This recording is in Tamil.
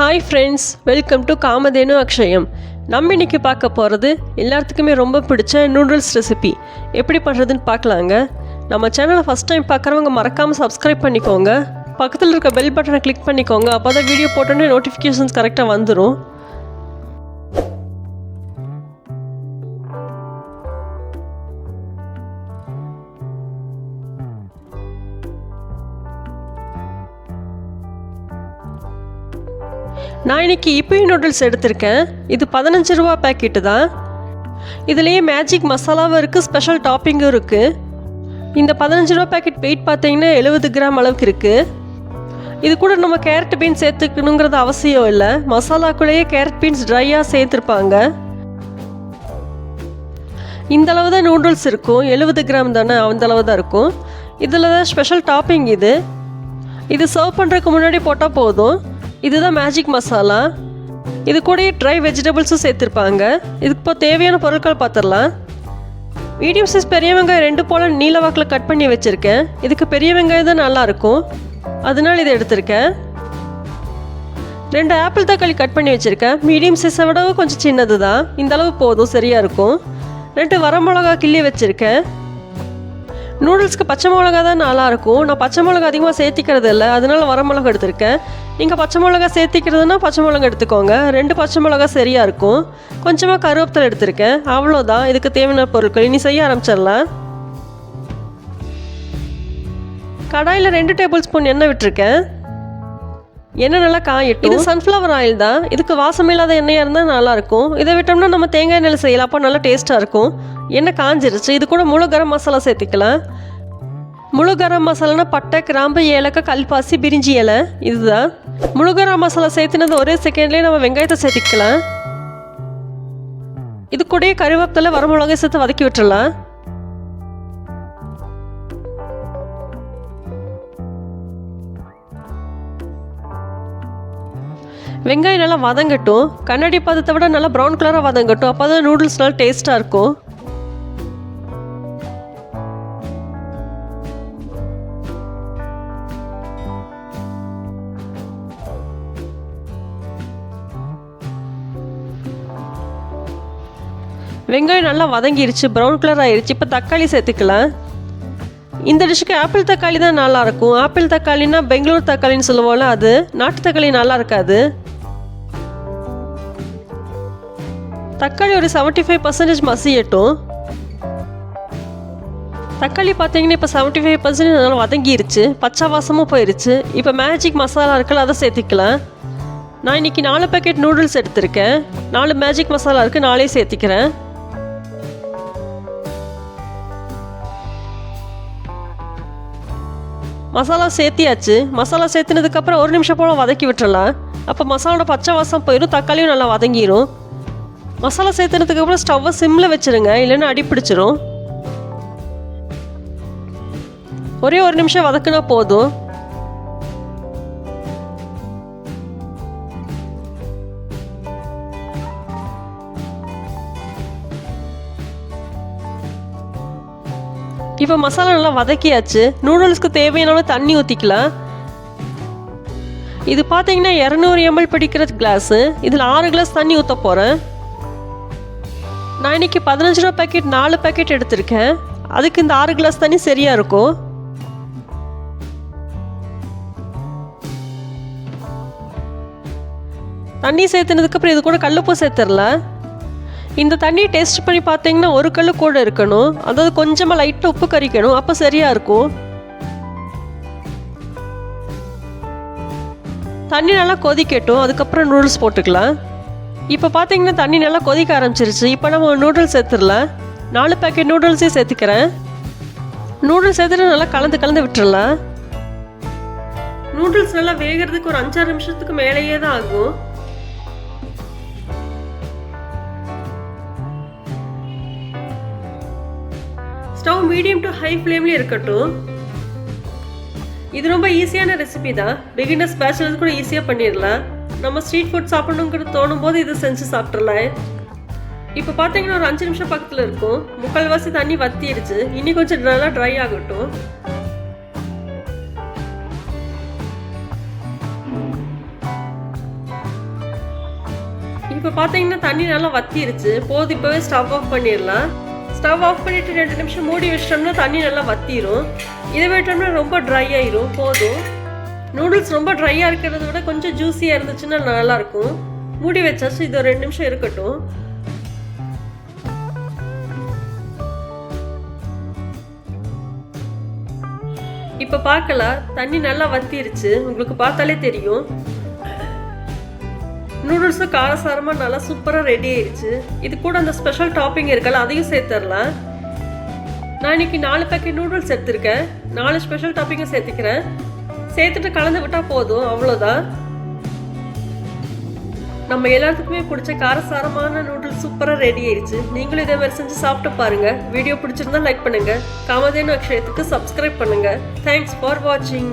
Hi friends welcome to Kamadhenu Akshayam நம்ம இன்னைக்கு பார்க்க போகிறது எல்லாத்துக்குமே ரொம்ப பிடிச்ச நூடுல்ஸ் ரெசிபி எப்படி பண்ணுறதுன்னு பார்க்கலாங்க. நம்ம சேனலை ஃபஸ்ட் டைம் பார்க்குறவங்க மறக்காமல் சப்ஸ்கிரைப் பண்ணிக்கோங்க. பக்கத்தில் இருக்க பெல் பட்டனை கிளிக் பண்ணிக்கோங்க. அப்போ தான் வீடியோ போட்டோன்னே நோட்டிஃபிகேஷன்ஸ் கரெக்டாக வந்துடும் நான் இன்னைக்கு இப்பி நூடுல்ஸ் எடுத்திருக்கேன். இது பதினஞ்சு ரூபா பேக்கெட்டு தான். இதுலேயே மேஜிக் மசாலாவும் இருக்குது ஸ்பெஷல் டாப்பிங்கும் இருக்குது இந்த பதினஞ்சு ரூபா பேக்கெட் வெயிட் பார்த்தீங்கன்னா எழுபது கிராம் அளவுக்கு இருக்குது இது கூட நம்ம கேரட் பீன்ஸ் சேர்த்துக்கணுங்கிறது அவசியம் இல்லை. மசாலாக்குள்ளேயே கேரட் பீன்ஸ் ட்ரையாக சேர்த்துருப்பாங்க. இந்த அளவு தான் நூடுல்ஸ் இருக்கும். எழுபது கிராம் தானே அந்த அளவு தான் இருக்கும். இதில் தான் ஸ்பெஷல் டாப்பிங் இது. இது சர்வ் பண்ணுறதுக்கு முன்னாடி போட்டால் போதும். இதுதான் மேஜிக் மசாலா இது கூடயே ட்ரை வெஜிடபிள்ஸும் சேர்த்துருப்பாங்க. இதுக்கு இப்போ தேவையான பொருட்கள் பார்த்துடலாம். மீடியம் சைஸ் பெரிய வெங்காயம் ரெண்டு போல் நீல வாக்கில் கட் பண்ணி வச்சுருக்கேன். இதுக்கு பெரிய வெங்காயம் தான் நல்லாயிருக்கும் அதனால் இதை எடுத்திருக்கேன். ரெண்டு ஆப்பிள் தக்காளி கட் பண்ணி வச்சுருக்கேன். மீடியம் சைஸை விடவும் கொஞ்சம் சின்னது தான் இந்த அளவு போதும் சரியாக இருக்கும். ரெண்டு வரமிளகா கிள்ளி வச்சுருக்கேன். நூடுல்ஸ்க்கு பச்சை மிளகா தான் நல்லாயிருக்கும் நான் பச்சை மிளகா அதிகமாக சேர்த்திக்கிறது இல்லை அதனால வரமிளகா எடுத்திருக்கேன். நீங்கள் பச்சை மிளகா சேர்த்திக்கிறதுனா பச்சை மிளகா எடுத்துக்கோங்க. ரெண்டு பச்சை மிளகா சரியாக இருக்கும். கொஞ்சமாக கருவேப்பிலை எடுத்திருக்கேன். அவ்வளோதான் இதுக்கு தேவையான பொருட்கள். இனி செய்ய ஆரம்பிச்சிடலாம். கடாயில் ரெண்டு டேபிள் ஸ்பூன் எண்ணெய் விட்டுருக்கேன். எண்ணெய் நல்லா காயட்டும். இது சன்ஃப்ளவர் ஆயில் தான். இதுக்கு வாசம் இல்லாத எண்ணெயாக இருந்தால் நல்லாயிருக்கும் இதை விட்டோம்னா நம்ம தேங்காய் எண்ணெயில் செய்யலாம். அப்போ நல்லா டேஸ்ட்டாக இருக்கும். எண்ணெய் காஞ்சிருச்சு. இது கூட முழு கரம் மசாலா சேர்த்திக்கலாம். முழு கரம் மசாலானா பட்டை கிராம்பு ஏலக்காய் கல்பாசி பிரிஞ்சி இலை. இதுதான். முழு கரம் மசாலா சேர்த்துனது ஒரே செகண்ட்லேயே நம்ம வெங்காயத்தை சேர்த்துக்கலாம். இது கூடயே கருவேப்பிலை வரமிளகாய் சேர்த்து வதக்கி விட்டுறலாம். வெங்காயம் நல்லா வதங்கட்டும். கண்ணாடி பதத்தை விட நல்லா ப்ரௌன் கலராக வதங்கட்டும். அப்போ தான் நூடுல்ஸ் நல்லா டேஸ்ட்டாக இருக்கும். வெங்காயம் நல்லா வதங்கிருச்சு ப்ரௌன் கலர் ஆயிடுச்சு இப்போ தக்காளி சேர்த்துக்கலாம். இந்த டிஷ்ஷுக்கு ஆப்பிள் தக்காளி தான் நல்லாயிருக்கும் ஆப்பிள் தக்காளினா பெங்களூர் தக்காளின்னு சொல்லுவோம்ல அது நாட்டு தக்காளி நல்லா இருக்காது. தக்காளி ஒரு செவன்ட்டி ஃபைவ் பர்சன்டேஜ் மசியட்டும். தக்காளி பார்த்தீங்கன்னா இப்போ செவன்ட்டி ஃபைவ் பர்சன்டேஜ் நல்லா வதங்கிருச்சு. பச்சை வாசமும் போயிருச்சு. இப்போ மேஜிக் மசாலா இருக்குல்ல அதை சேர்த்துக்கலாம். நான் இன்னைக்கு நாலு பேக்கெட் நூடுல்ஸ் எடுத்திருக்கேன். நாலு மேஜிக் மசாலா இருக்குது நாளே சேர்த்திக்கிறேன். மசாலா சேர்த்தியாச்சு. மசாலா சேர்த்துனதுக்கப்புறம் ஒரு நிமிஷம் போல் வதக்கி விட்டுறலாம். அப்போ மசாலோட பச்சை வாசம் போயிடும் தக்காளியும் நல்லா வதங்கிடும் மசாலா சேர்த்துனதுக்கப்புறம் ஸ்டவ்வை சிம்மில் வச்சுருங்க இல்லைன்னா அடி பிடிச்சிரும். ஒரே ஒரு நிமிஷம் வதக்குனா போதும். இப்போ மசாலா நல்லா வதக்கியாச்சு. நூடுல்ஸ்க்கு தேவையான தண்ணி ஊற்றிக்கலாம் இது பார்த்தீங்கன்னா இரநூறு எம்எல் பிடிக்கிற கிளாஸு இதில் ஆறு கிளாஸ் தண்ணி ஊற்ற போகிறேன் நான் இன்னைக்கு பதினஞ்சு ரூபா பேக்கெட் நாலு பேக்கெட் எடுத்திருக்கேன். அதுக்கு இந்த ஆறு கிளாஸ் தண்ணி சரியாக இருக்கும். தண்ணி சேர்த்துனதுக்கப்புறம் இது கூட கல்லுப்பு சேர்த்துடல. இந்த தண்ணியை டேஸ்ட் பண்ணி பார்த்தீங்கன்னா ஒரு கல் கூட இருக்கணும். அதாவது கொஞ்சமாக லைட்டாக உப்பு கறிக்கணும் அப்போ சரியாக இருக்கும். தண்ணி நல்லா கொதிக்கட்டும். அதுக்கப்புறம் நூடுல்ஸ் போட்டுக்கலாம். இப்போ பார்த்தீங்கன்னா தண்ணி நல்லா கொதிக்க ஆரம்பிச்சிருச்சு. இப்போ நம்ம நூடுல்ஸ் சேர்த்துடலாம். நாலு பேக்கெட் நூடுல்ஸே சேர்த்துக்கிறேன். நூடுல்ஸ் சேர்த்துட்டு நல்லா கலந்து கலந்து விட்டுடலாம். நூடுல்ஸ் நல்லா வேகிறதுக்கு ஒரு அஞ்சாறு நிமிஷத்துக்கு மேலேயே தான் ஆகும். மீடியம் டு ஹை ஃப்ளேம்லேயே இருக்கட்டும். இது ரொம்ப ஈஸியான ரெசிபி தான். பிகினர்ஸ் பேச்சுலர்ஸ் கூட ஈஸியாக பண்ணிடலாம். நம்ம ஸ்ட்ரீட் ஃபுட் சாப்பிடணுங்கிறது தோணும் போது இது செஞ்சு சாப்பிட்றலாம் இப்போ பார்த்தீங்கன்னா ஒரு அஞ்சு நிமிஷம் பக்கத்தில் இருக்கும். முக்கால்வாசி தண்ணி வத்திடுச்சு இனி கொஞ்சம் நல்லா ட்ரை ஆகட்டும். இப்போ பார்த்தீங்கன்னா தண்ணி நல்லா வத்திருச்சு. போதும் இப்போவே ஸ்டவ் ஆஃப் பண்ணிடலாம். ஸ்டவ் ஆஃப் பண்ணிட்டு ரெண்டு நிமிஷம் மூடி வச்சிட்டோம்னா தண்ணி நல்லா வத்திரும். இதை விட்டோம்னா ரொம்ப ட்ரை ஆயிரும் போதும். நூடுல்ஸ் ரொம்ப ட்ரையாக இருக்கிறத விட கொஞ்சம் ஜூஸியாக இருந்துச்சுன்னா நல்லாயிருக்கும். மூடி வச்சாச்சு இது ஒரு ரெண்டு நிமிஷம் இருக்கட்டும். இப்போ பார்க்கலாம் தண்ணி நல்லா வத்திருச்சு. உங்களுக்கு பார்த்தாலே தெரியும். நூடுல்ஸும் காரசாரமாக நல்லா சூப்பராக ரெடி ஆயிடுச்சு. இது கூட அந்த ஸ்பெஷல் டாப்பிங் இருக்கல அதையும் சேர்த்துடலாம் நான் இன்னைக்கு நாலு பேக்கெட் நூடுல்ஸ் எடுத்திருக்கேன். நாலு ஸ்பெஷல் டாப்பிங்கும் சேர்த்துக்கிறேன். சேர்த்துட்டு கலந்து விட்டால் போதும் அவ்வளோதான் நம்ம எல்லாத்துக்குமே பிடிச்ச காரசாரமான நூடுல்ஸ் சூப்பராக ரெடி ஆயிடுச்சு. நீங்களும் இதே மாதிரி செஞ்சு சாப்பிட்டு பாருங்கள் வீடியோ பிடிச்சிருந்தா லைக் பண்ணுங்கள் காமதேனு அக்ஷயத்துக்கு சப்ஸ்கிரைப் பண்ணுங்கள் தேங்க்ஸ் ஃபார் வாட்சிங்